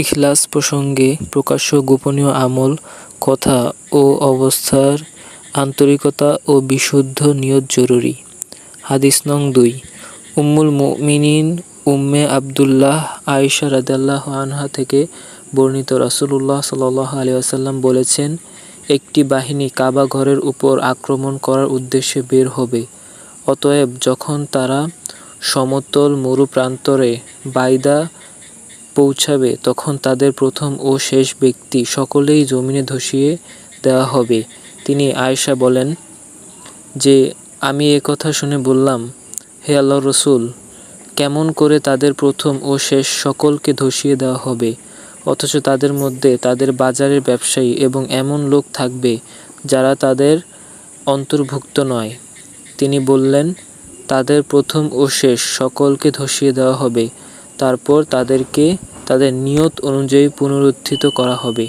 ইখলাস প্রসঙ্গে প্রকাশ্য গোপনীয় আমল, কথা ও অবস্থার আন্তরিকতা ও বিশুদ্ধ নিয়ত জরুরি। হাদিস নং দুই উম্মুল মুমিনিন উম্মে আবদুল্লাহ আয়েশা রাদিয়াল্লাহু আনহা থেকে বর্ণিত রাসূলুল্লাহ সাল্লাল্লাহু আলাইহি ওয়াসাল্লাম বলেছেন, একটি বাহিনী কাবা ঘরের উপর আক্রমণ করার উদ্দেশ্যে বের হবে। অতএব যখন তারা সমতল মরু প্রান্তরে বাইদা পৌঁছাবে তখন তাদের প্রথম ও শেষ ব্যক্তি সকলেই জমিনে ধসিয়ে দেওয়া হবে। তিনি আয়েশা বলেন যে আমি এ কথা শুনে বললাম, হে আল্লাহর রসুল, কেমন করে তাদের প্রথম ও শেষ সকলকে ধসিয়ে দেওয়া হবে অথচ তাদের মধ্যে তাদের বাজারের ব্যবসায়ী এবং এমন লোক থাকবে যারা তাদের অন্তর্ভুক্ত নয়। তিনি বললেন, তাদের প্রথম ও শেষ সকলকে ধসিয়ে দেওয়া হবে, তারপর তাদেরকে তাদের নিয়ত অনুযায়ী পুনরুত্থিত করা হবে।